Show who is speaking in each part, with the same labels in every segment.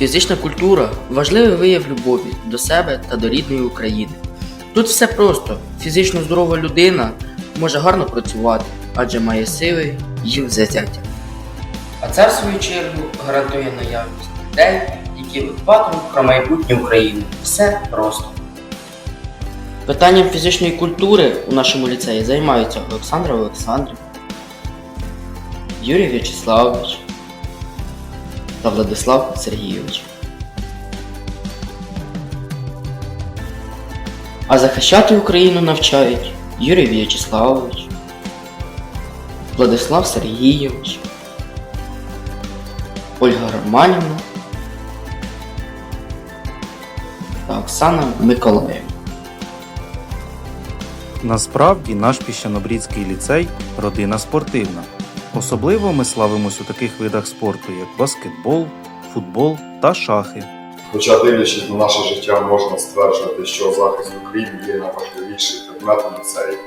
Speaker 1: Фізична культура важливий вияв любові до себе та до рідної України. Тут все просто. Фізично здорова людина може гарно працювати, адже має сили їм взяття. А це, в свою чергу, гарантує наявність людей, які дбатимуть про майбутнє України. Все просто. Питанням фізичної культури у нашому ліцеї займаються Олександра Олександрівна, Юрій В'ячеславович та Владислав Сергійович. А захищати Україну навчають Юрій В'ячеславович, Владислав Сергійович, Ольга Романівна та Оксана Миколаївна.
Speaker 2: Насправді наш піщанобрідський ліцей родина спортивна. Особливо ми славимось у таких видах спорту, як баскетбол, футбол та шахи.
Speaker 3: Хоча дивлячись на наше життя, можна стверджувати, що захист України є найважливіший предмет у ліцеї.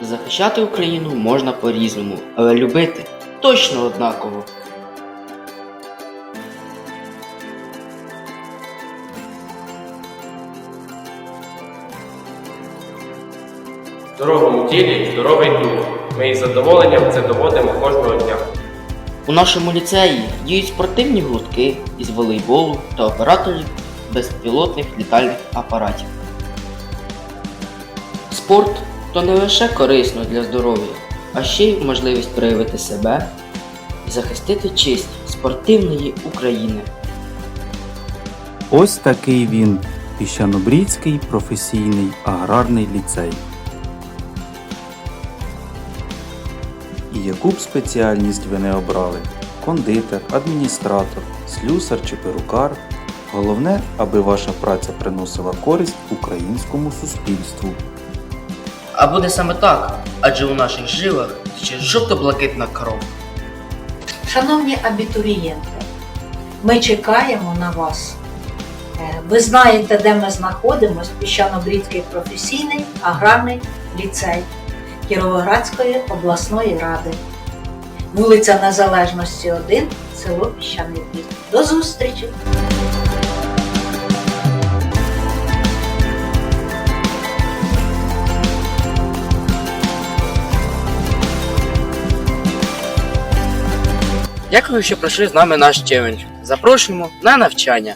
Speaker 1: Захищати Україну можна по-різному, але любити точно однаково.
Speaker 4: Здоровому тілі здоровий дух. Ми із задоволенням це доводимо кожного дня.
Speaker 1: У нашому ліцеї діють спортивні гуртки із волейболу та операторів безпілотних літальних апаратів. Спорт то не лише корисно для здоров'я, а ще й можливість проявити себе і захистити честь спортивної України.
Speaker 2: Ось такий він піщанобрідський професійний аграрний ліцей. І яку б спеціальність ви не обрали кондитер, адміністратор, слюсар чи перукар. Головне, аби ваша праця приносила користь українському суспільству.
Speaker 1: А буде саме так, адже у наших жилах ще жовто-блакитна кров.
Speaker 5: Шановні абітурієнти, ми чекаємо на вас. Е, Ви знаєте, де ми знаходимося, Піщано-Брідський професійний аграрний ліцей Кіровоградської обласної ради. Вулиця Незалежності 1, село Піщаний Брід. До зустрічі!
Speaker 1: Дякую, що пройшли з нами наш челендж. Запрошуємо на навчання.